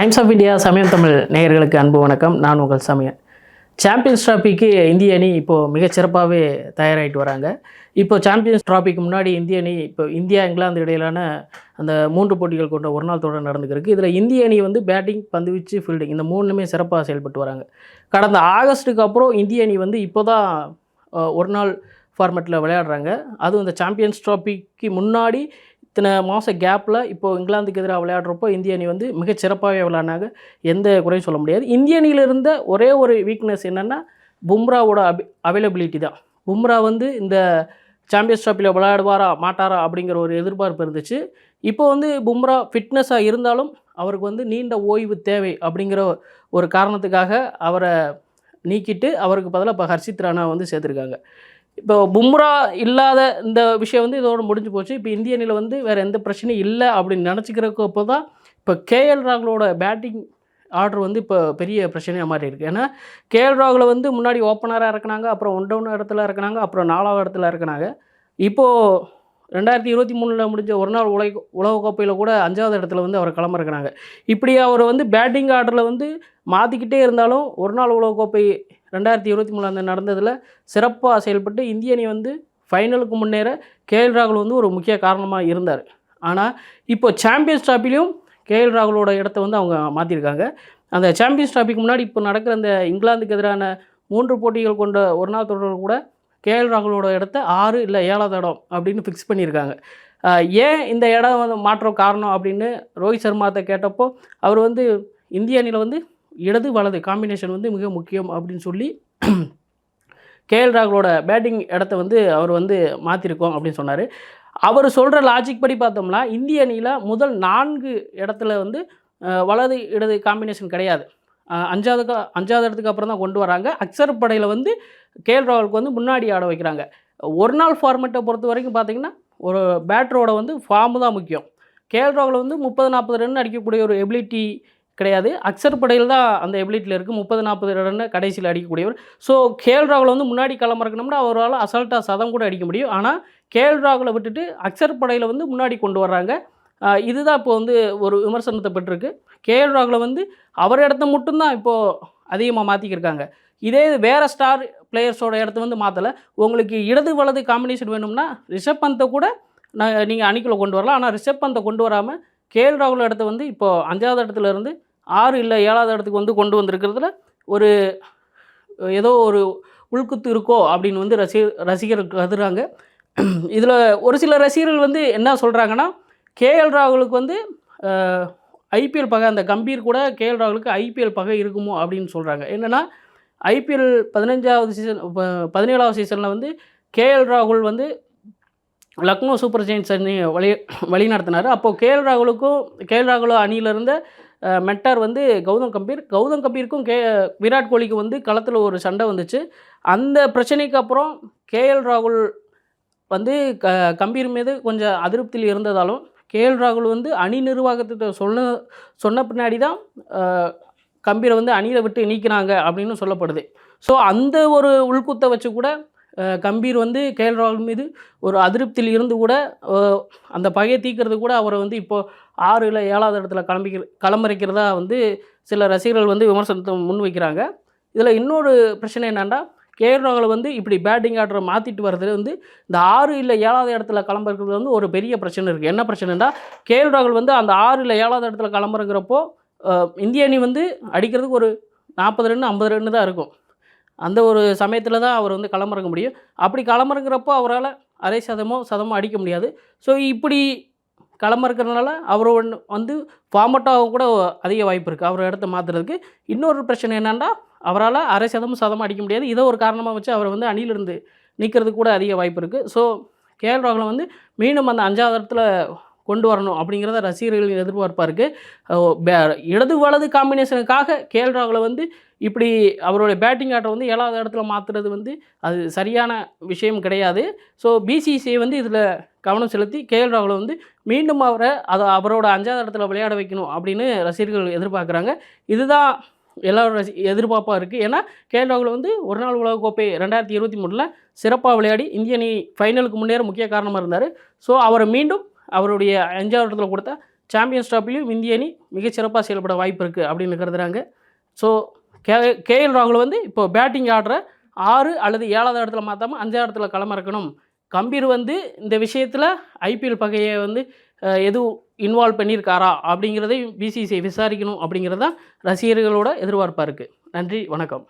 Times of India சமயம் தமிழ் நேயர்களுக்கு அன்பு வணக்கம். நான் உங்கள் சமயம் சாம்பியன்ஸ் ட்ராஃபிக்கு இந்திய அணி இப்போது மிகச்சிறப்பாகவே தயாராகிட்டு வராங்க. இப்போ சாம்பியன்ஸ் ட்ராஃபிக்கு முன்னாடி இந்திய அணி இப்போ இந்தியா இங்கிலாந்து இடையிலான அந்த மூன்று போட்டிகள் கொண்ட ஒரு நாள் தொடர் நடந்துக்கிருக்கு. இதில் இந்திய அணி வந்து பேட்டிங் பந்துவீச்சு ஃபீல்டிங் இந்த மூணுமே சிறப்பாக செயல்பட்டு வராங்க. கடந்த ஆகஸ்ட்டுக்கு அப்புறம் இந்திய அணி வந்து இப்போ தான் ஒரு நாள் ஃபார்மேட்டில் விளையாடுறாங்க. அதுவும் இந்த சாம்பியன்ஸ் ட்ராஃபிக்கு முன்னாடி இத்தனை மாத கேப்பில் இப்போது இங்கிலாந்துக்கு எதிராக விளையாடுறப்போ இந்திய அணி வந்து மிகச்சிறப்பாகவே விளையாடினாங்க. எந்த குறையும் சொல்ல முடியாது. இந்திய அணியில் இருந்த ஒரே ஒரு வீக்னஸ் என்னென்னா பும்ராவோட அபி அவைலபிலிட்டி தான். பும்ரா வந்து இந்த சாம்பியன்ஸ் ட்ராஃபியில் விளையாடுவாரா மாட்டாரா அப்படிங்கிற ஒரு எதிர்பார்ப்பு இருந்துச்சு. இப்போ வந்து பும்ரா ஃபிட்னஸாக இருந்தாலும் அவருக்கு வந்து நீண்ட ஓய்வு தேவை அப்படிங்கிற ஒரு காரணத்துக்காக அவரை நீக்கிட்டு அவருக்கு பதிலாக இப்போ ஹர்ஷித் ராணா வந்து சேர்த்துருக்காங்க. இப்போ பும்ரா இல்லாத இந்த விஷயம் வந்து இதோடு முடிஞ்சு போச்சு. இப்போ இந்திய அணியில் வந்து வேறு எந்த பிரச்சனையும் இல்லை அப்படின்னு நினச்சிக்கிறப்போ தான் இப்போ கேஎல் ராகுலோட பேட்டிங் ஆர்டர் வந்து இப்போ பெரிய பிரச்சனையாக மாறி இருக்குது ஏன்னா கேஎல் ராகுல வந்து முன்னாடி ஓப்பனராக இறக்குனாங்க அப்புறம் ஒன் டவுன் இடத்துல இறக்குனாங்க அப்புறம் நாலாவது இடத்துல இறக்குனாங்க. இப்போது ரெண்டாயிரத்தி இருபத்தி மூணில் முடிஞ்ச ஒரு நாள் உலக உலகக்கோப்பையில் கூட அஞ்சாவது இடத்துல வந்து அவர் கிளம்பிருக்கிறாங்க இப்படி அவர் வந்து பேட்டிங் ஆர்டரில் வந்து மாற்றிக்கிட்டே இருந்தாலும் ஒரு நாள் உலகக்கோப்பை ரெண்டாயிரத்தி இருபத்தி மூணாம் நடந்ததில் சிறப்பாக செயல்பட்டு இந்திய அணி வந்து ஃபைனலுக்கு முன்னேற கேஎல் ராகுல் வந்து ஒரு முக்கிய காரணமாக இருந்தார். ஆனால் இப்போ சாம்பியன்ஸ் ட்ராஃபிலையும் கேஎல் ராகுலோட இடத்த வந்து அவங்க மாற்றிருக்காங்க அந்த சாம்பியன்ஸ் ட்ராஃபிக்கு முன்னாடி இப்போ நடக்கிற அந்த இங்கிலாந்துக்கு எதிரான மூன்று போட்டிகள் கொண்ட ஒரு நாள் தொடர் கூட கேஎல் ராகுலோட இடத்த ஆறு இல்லை ஏழாவது இடம் அப்படின்னு ஃபிக்ஸ் பண்ணியிருக்காங்க. ஏன் இந்த இடம் வந்து மாற்றம் காரணம் அப்படின்னு ரோஹித் சர்மாத்தை கேட்டப்போ அவர் வந்து இந்திய அணியில் வந்து இடது வலது காம்பினேஷன் வந்து மிக முக்கியம் அப்படின்னு சொல்லி கேஎல் ராகுலோட பேட்டிங் இடத்த வந்து அவர் வந்து மாற்றிருக்கோம் அப்படின்னு சொன்னார். அவர் சொல்கிற லாஜிக் படி பார்த்தோம்னா இந்திய அணியில் முதல் நான்கு இடத்துல வந்து வலது இடது காம்பினேஷன் கிடையாது. அஞ்சாவது அஞ்சாவது இடத்துக்கு அப்புறம் தான் கொண்டு வராங்க. அக்சர் படையில் வந்து கேஎல் ராகுலுக்கு வந்து முன்னாடி ஆட வைக்கிறாங்க. ஒரு நாள் ஃபார்மேட்டை பொறுத்த வரைக்கும் பார்த்தீங்கன்னா ஒரு பேட்டரோட வந்து ஃபார்மு தான் முக்கியம். கேஎல் ராகுல் வந்து முப்பது நாற்பது ரன் அடிக்கக்கூடிய ஒரு எபிலிட்டி கிடையாது. அக்சர் படையில் தான் அந்த எபிலிட்டியில் இருக்குது முப்பது நாற்பது ரன் கடைசியில் அடிக்கக்கூடியவர். ஸோ கேஎல் ராகுல் வந்து முன்னாடி களமிறக்கணும்னா அவரால் அசால்ட்டாக சதம் கூட அடிக்க முடியும். ஆனால் கேஎல் ராகுலை விட்டுட்டு அக்சர் படையில் வந்து முன்னாடி கொண்டு வர்றாங்க. இதுதான் இப்போ வந்து ஒரு விமர்சனத்தை பெற்றிருக்கு. கேஎல் ராகுலை வந்து அவர் இடத்த மட்டும்தான் இப்போது அதிகமாக மாற்றிக்கிருக்காங்க இதே இது வேறு ஸ்டார் பிளேயர்ஸோட இடத்த வந்து மாற்றலை உங்களுக்கு இடது வலது காம்பினேஷன் வேணும்னா ரிஷப் பந்தை கூட நான் நீங்கள் அணிக்குள்ளே கொண்டு வரலாம். ஆனால் ரிஷப் பந்தை கொண்டு வராமல் கேஎல் ராகுல் இடத்த வந்து இப்போது அஞ்சாவது இடத்துல இருந்து ஆறு இல்லை ஏழாவது இடத்துக்கு வந்து கொண்டு வந்திருக்கிறதுல ஒரு ஏதோ ஒரு உள்குத்து இருக்கோ அப்படின்னு வந்து ரசி ரசிகர்கள் கதுறாங்க இதில் ஒரு சில ரசிகர்கள் வந்து என்ன சொல்கிறாங்கன்னா கேஎல் ராகுலுக்கு வந்து ஐபிஎல் பகை அந்த கம்பீர் கூட கேஎல் ராகுலுக்கு ஐபிஎல் பகை இருக்குமோ அப்படின்னு சொல்கிறாங்க என்னென்னா ஐபிஎல் பதினஞ்சாவது சீசன் பதினேழாவது சீசனில் வந்து கேஎல் ராகுல் வந்து லக்னோ சூப்பர் ஜெயின்ஸ் அணி வழி வழி நடத்தினார் அப்போது கேஎல் ராகுலுக்கும் கேஎல் ராகுல் அணியிலிருந்து மெட்டார் வந்து கௌதம் கம்பீர். கௌதம் கம்பீருக்கும் கே விராட் கோலிக்கு வந்து களத்தில் ஒரு சண்டை வந்துச்சு. அந்த பிரச்சனைக்கு அப்புறம் கேஎல் ராகுல் வந்து க கம்பீர் மீது கொஞ்சம் அதிருப்தியில் இருந்ததாலும் கேஎல் ராகுல் வந்து அணி நிர்வாகத்திட்ட சொன்ன சொன்ன பின்னாடி தான் கம்பீரை வந்து அணியில் விட்டு நீக்கினாங்க அப்படின்னு சொல்லப்படுது. ஸோ அந்த ஒரு உள்குத்தை வச்சு கூட கம்பீர் வந்து கேஎல் ராகுல் மீது ஒரு அதிருப்தியில் இருந்து கூட அந்த பகையை தீக்கிறது கூட அவரை வந்து இப்போது ஆறு இல்லை ஏழாவது இடத்துல கிளம்பிக்கிற களமிறக்கிறதா வந்து சில ரசிகர்கள் வந்து விமர்சனத்தை முன் வைக்கிறாங்க இதில் இன்னொரு பிரச்சனை என்னென்னா கேஎல் ராகுல் வந்து இப்படி பேட்டிங் ஆர்டரை மாற்றிட்டு வர்றது வந்து இந்த ஆறு இல்லை ஏழாவது இடத்துல கிளம்புறது வந்து ஒரு பெரிய பிரச்சனை இருக்குது என்ன பிரச்சனைனா கேஎல் ராகுல் வந்து அந்த ஆறு இல்லை ஏழாவது இடத்துல கிளம்புறங்கிறப்போ இந்திய அணி வந்து அடிக்கிறதுக்கு ஒரு நாற்பது ரன் ஐம்பது ரன்னு தான் இருக்கும். அந்த ஒரு சமயத்தில் தான் அவர் வந்து களமிறங்க முடியும். அப்படி களமிறங்குறப்போ அவரால் அரை சதமோ சதமோ அடிக்க முடியாது. ஸோ இப்படி களமிறக்கிறதுனால அவர் ஒன்று வந்து ஃபார்மட்டாக கூட அதிக வாய்ப்பு இருக்குது அவர் இடத்த மாற்றுறதுக்கு இன்னொரு பிரச்சனை என்னென்னா அவரால் அரை சதமும் சதமும் அடிக்க முடியாது. இதை ஒரு காரணமாக வச்சு அவரை வந்து அணியிலிருந்து நிற்கிறதுக்கு கூட அதிக வாய்ப்பு இருக்குது ஸோ கேஎல் ராகுலை வந்து மீண்டும் அந்த அஞ்சாவது இடத்துல கொண்டு வரணும் அப்படிங்கிறத ரசிகர்களின் எதிர்பார்ப்பாக இருக்குது இடது வலது காம்பினேஷனுக்காக கேஎல் ராகுலை வந்து இப்படி அவருடைய பேட்டிங் ஆட்டை வந்து ஏழாவது இடத்துல மாற்றுறது வந்து அது சரியான விஷயம் கிடையாது. ஸோ பிசிசிஐ வந்து இதில் கவனம் செலுத்தி கேஎல் ராகுலை வந்து மீண்டும் அவரை அதை அவரோட அஞ்சாவது இடத்துல விளையாட வைக்கணும் அப்படின்னு ரசிகர்கள் எதிர்பார்க்குறாங்க. இதுதான் எல்லாரோட ரசி எதிர்பார்ப்பாக இருக்குது ஏன்னா கேஎல் ராகுல் வந்து ஒரு நாள் உலகக்கோப்பை ரெண்டாயிரத்தி இருபத்தி மூணில் சிறப்பாக விளையாடி இந்திய அணி ஃபைனலுக்கு முன்னேற முக்கிய காரணமாக இருந்தார். ஸோ அவரை மீண்டும் அவருடைய அஞ்சாவது இடத்துல கொடுத்தா சாம்பியன்ஸ் ட்ராஃபிலையும் இந்திய அணி மிகச்சிறப்பாக செயல்பட வாய்ப்பு இருக்குது அப்படின்னு கருதுகிறாங்க ஸோ கே கேஎல் ராகுல் வந்து இப்போ பேட்டிங் ஆடுற ஆறு அல்லது ஏழாவது இடத்துல மாற்றாமல் அஞ்சாவது இடத்துல களமிறக்கணும். கம்பீர் வந்து இந்த விஷயத்தில் ஐபிஎல் பகையை வந்து எதுவும் இன்வால்வ் பண்ணியிருக்காரா அப்படிங்கிறதையும் பிசிசிஐ விசாரிக்கணும் அப்படிங்கிறது தான் ரசிகர்களோட எதிர்பார்ப்பாக இருக்குது நன்றி வணக்கம்.